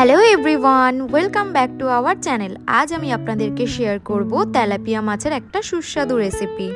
Hello everyone welcome back to our channel আজ আমি আপনাদেরকে শেয়ার করব তেলাপিয়া মাছের একটা সুস্বাদু রেসিপি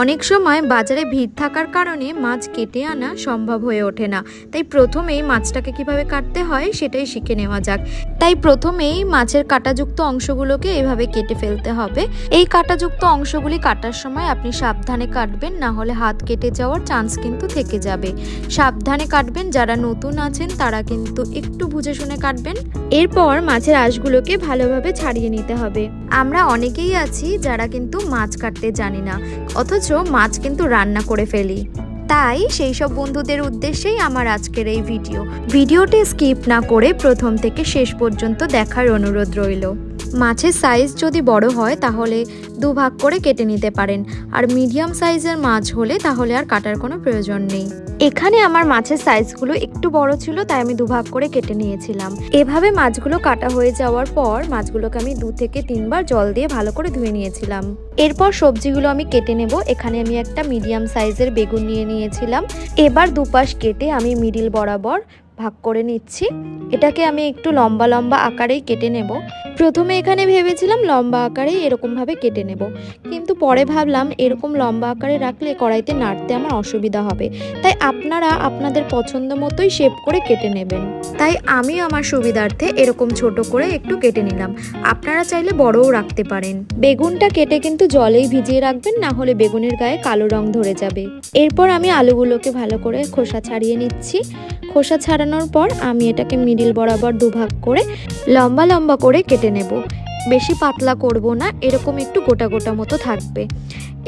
অনেক সময় বাজারে ভিড় থাকার কারণে মাছ কেটে আনা সম্ভব হয়ে ওঠে না। তাই প্রথমেই মাছটাকে কীভাবে কাটতে হয় সেটাই শিখে নেওয়া যাক। তাই প্রথমেই মাছের কাটাযুক্ত অংশগুলোকে এভাবে কেটে ফেলতে হবে। এই কাটাযুক্ত অংশগুলি কাটার সময় আপনি সাবধানে কাটবেন, না হলে হাত কেটে যাওয়ার চান্স কিন্তু থেকে যাবে। সাবধানে কাটবেন, যারা নতুন আছেন তারা কিন্তু একটু বুঝে শুনে কাটবেন। এরপর মাছের আঁশগুলোকে ভালোভাবে ছাড়িয়ে নিতে হবে। আমরা অনেকেই আছি যারা কিন্তু মাছ কাটতে জানি না, অথচ মাছ কিন্তু রান্না করে ফেলি। তাই সেই সব বন্ধুদের উদ্দেশ্যেই আমার আজকের এই ভিডিও। ভিডিওটি স্কিপ না করে প্রথম থেকে শেষ পর্যন্ত দেখার অনুরোধ রইল। মাছের সাইজ যদি বড় হয়, তাহলে দুভাগ করে কেটে নিতে পারেন। আর মিডিয়াম সাইজের মাছ হলে তাহলে আর কাটার কোনো প্রয়োজন নেই। এখানে আমার মাছের সাইজগুলো একটু বড় ছিল, তাই আমি দুভাগ করে কেটে নিয়েছিলাম। এভাবে মাছগুলো কাটা হয়ে যাওয়ার পর মাছগুলোকে আমি দু থেকে তিনবার জল দিয়ে ভালো করে ধুয়ে নিয়েছিলাম। এরপর সবজিগুলো আমি কেটে নেব। এখানে আমি একটা মিডিয়াম সাইজের বেগুন নিয়ে নিয়েছিলাম। এবার দুপাশ কেটে আমি মিডিল বরাবর ভাগ করে নিচ্ছি। এটাকে আমি একটু লম্বা লম্বা আকারেই কেটে নেব। প্রথমে এখানে ভেবেছিলাম লম্বা আকারেই এরকমভাবে কেটে নেব। কিন্তু পরে ভাবলাম এরকম লম্বা আকারে রাখলে কড়াইতে নাড়তে আমার অসুবিধা হবে। তাই আপনারা আপনাদের পছন্দ মতোই শেপ করে কেটে নেবেন। তাই আমি আমার সুবিধার্থে এরকম ছোট করে একটু কেটে নিলাম। আপনারা চাইলে বড়ও রাখতে পারেন। বেগুনটা কেটে কিন্তু জলেই ভিজিয়ে রাখবেন, না হলে বেগুনের গায়ে কালো রং ধরে যাবে। এরপর আমি আলুগুলোকে ভালো করে খোসা ছাড়িয়ে নিচ্ছি। খোসা ছাড়ানোর পর আমি এটাকে মিডিল বরাবর দুভাগ করে লম্বা লম্বা করে কেটে নেব। বেশি পাতলা করব না, এরকম একটু গোটা গোটা মতো থাকবে।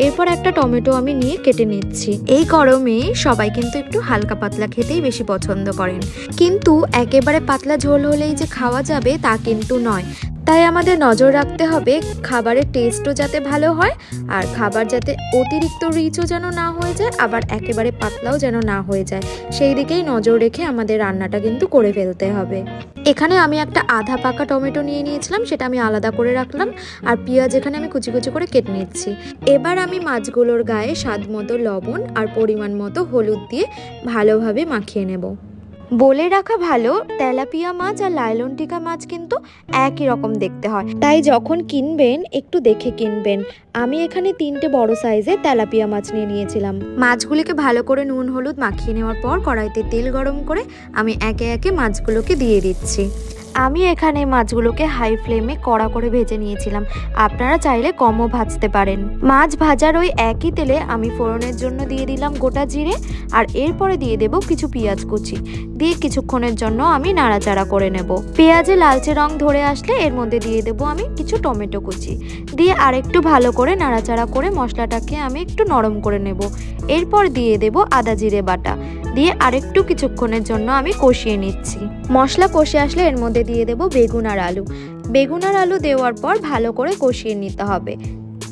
এরপর একটা টমেটো আমি নিয়ে কেটে নিচ্ছি। এই গরমে সবাই কিন্তু একটু হালকা পাতলা খেতেই বেশি পছন্দ করেন। কিন্তু একেবারে পাতলা ঝোল হলেই যে খাওয়া যাবে তা কিন্তু নয়। তাই আমাদের নজর রাখতে হবে খাবারের টেস্টও যাতে ভালো হয় আর খাবার যাতে অতিরিক্ত রিচও যেন না হয়ে যায়, আবার একেবারে পাতলাও যেন না হয়ে যায়। সেই দিকেই নজর রেখে আমাদের রান্নাটা কিন্তু করে ফেলতে হবে। এখানে আমি একটা আধা পাকা টমেটো নিয়ে নিয়েছিলাম, সেটা আমি আলাদা করে রাখলাম আর পেঁয়াজ এখানে আমি কুচি কুচি করে কেটে নিচ্ছি। এবার আমি মাছগুলোর গায়ে স্বাদ মতো লবণ আর পরিমাণ মতো হলুদ দিয়ে ভালোভাবে মাখিয়ে নেব। বলে রাখা ভালো, তেলাপিয়া মাছ আর লাইলন টিকা মাছ কিন্তু একই রকম দেখতে হয়। তাই যখন কিনবেন, একটু দেখে কিনবেন। আমি এখানে তিনটে বড় সাইজের তেলাপিয়া মাছ নিয়ে নিয়েছিলাম। মাছগুলিকে ভালো করে নুন, হলুদ মাখিয়ে নেওয়ার পর কড়াইতে তেল গরম করে আমি একে একে মাছগুলোকে দিয়ে দিচ্ছি। আমি এখানে মাছগুলোকে হাই ফ্লেমে কড়া করে ভেজে নিয়েছিলাম। আপনারা চাইলে কমও ভাজতে পারেন। মাছ ভাজার ওই একই তেলে আমি ফোড়নের জন্য দিয়ে দিলাম গোটা জিরে, আর এরপরে দিয়ে দেব কিছু পেঁয়াজ কুচি। দিয়ে কিছুক্ষণের জন্য আমি নাড়াচাড়া করে নেব। পেঁয়াজে লালচে রং ধরে আসলে এর মধ্যে দিয়ে দেব আমি কিছু টমেটো কুচি। দিয়ে আরেকটু ভালো করে নাড়াচাড়া করে মশলাটাকে আমি একটু নরম করে নেব। এরপর দিয়ে দেব আদা জিরে বাটা। দিয়ে আরেকটু কিছুক্ষণের জন্য আমি কষিয়ে নিচ্ছি। মশলা কষে আসলে এর মধ্যে দিয়ে দেবো বেগুন আর আলু। বেগুন আর আলু দেওয়ার পর ভালো করে কষিয়ে নিতে হবে।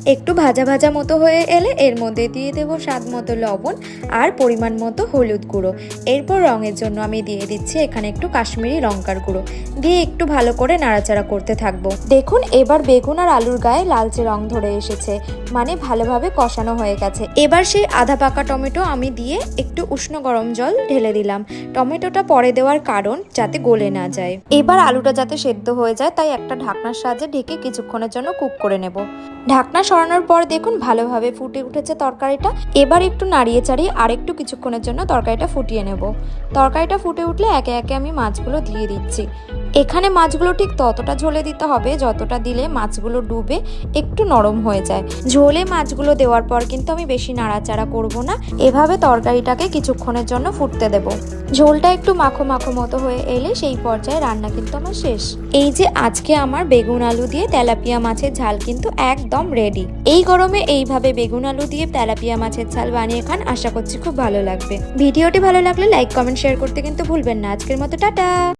একটু ভাজা ভাজা মতো হয়ে এলে এর মধ্যে দিয়ে দেবো স্বাদ মতো লবণ আর পরিমাণ মতো হলুদ গুঁড়ো। এরপর রঙের জন্য আমি দিয়ে দিচ্ছি এখানে একটু কাশ্মীরি লঙ্কার গুঁড়ো। দিয়ে একটু ভালো করে নাড়াচাড়া করতে থাকব। দেখুন, এবার বেগুন আর আলুর গায়ে লালচে রং ধরে এসেছে মানে ভালোভাবে কষানো হয়ে গেছে। এবার সেই আধা পাকা টমেটো আমি দিয়ে একটু উষ্ণ গরম জল ঢেলে দিলাম। টমেটোটা পরে দেওয়ার কারণ যাতে গলে না যায়। এবার আলুটা যাতে সেদ্ধ হয়ে যায়, তাই একটা ঢাকনার সাহায্যে ঢেকে কিছুক্ষণের জন্য কুক করে নেব। ঢাকনা সরানোর পর দেখুন ভালোভাবে ফুটে উঠেছে তরকারিটা। এবার একটু নাড়িয়ে চাড়িয়ে আর একটু কিছুক্ষণের জন্য তরকারিটা ফুটিয়ে নেব। তরকারিটা ফুটে উঠলে একে একে আমি মাছগুলো দিয়ে দিচ্ছি। এখানে মাছগুলো ঠিক ততটা ঝোলে দিতে হবে যতটা দিলে মাছগুলো ডুবে একটু নরম হয়ে যায়। ঝোলে মাছগুলো দেওয়ার পর কিন্তু আমি বেশি নাড়াচাড়া করব না। এভাবে তরকারিটাকে কিছুক্ষণের জন্য ফুটতে দেব। ঝোলটা একটু মাখো মাখো মতো হয়ে এলে সেই পর্যায়ে রান্না কিন্তু আমার শেষ। এই যে আজকে আমার বেগুন আলু দিয়ে তেলাপিয়া মাছের ঝাল কিন্তু একদম রেডি এই গরমে এইভাবে বেগুন আলু দিয়ে তেলাপিয়া মাছের ঝাল বানিয়ে খান আশা করছি খুব ভালো লাগবে। ভিডিওটি ভালো লাগলে লাইক কমেন্ট শেয়ার করতে কিন্তু ভুলবেন না। আজকের মতো টাটা!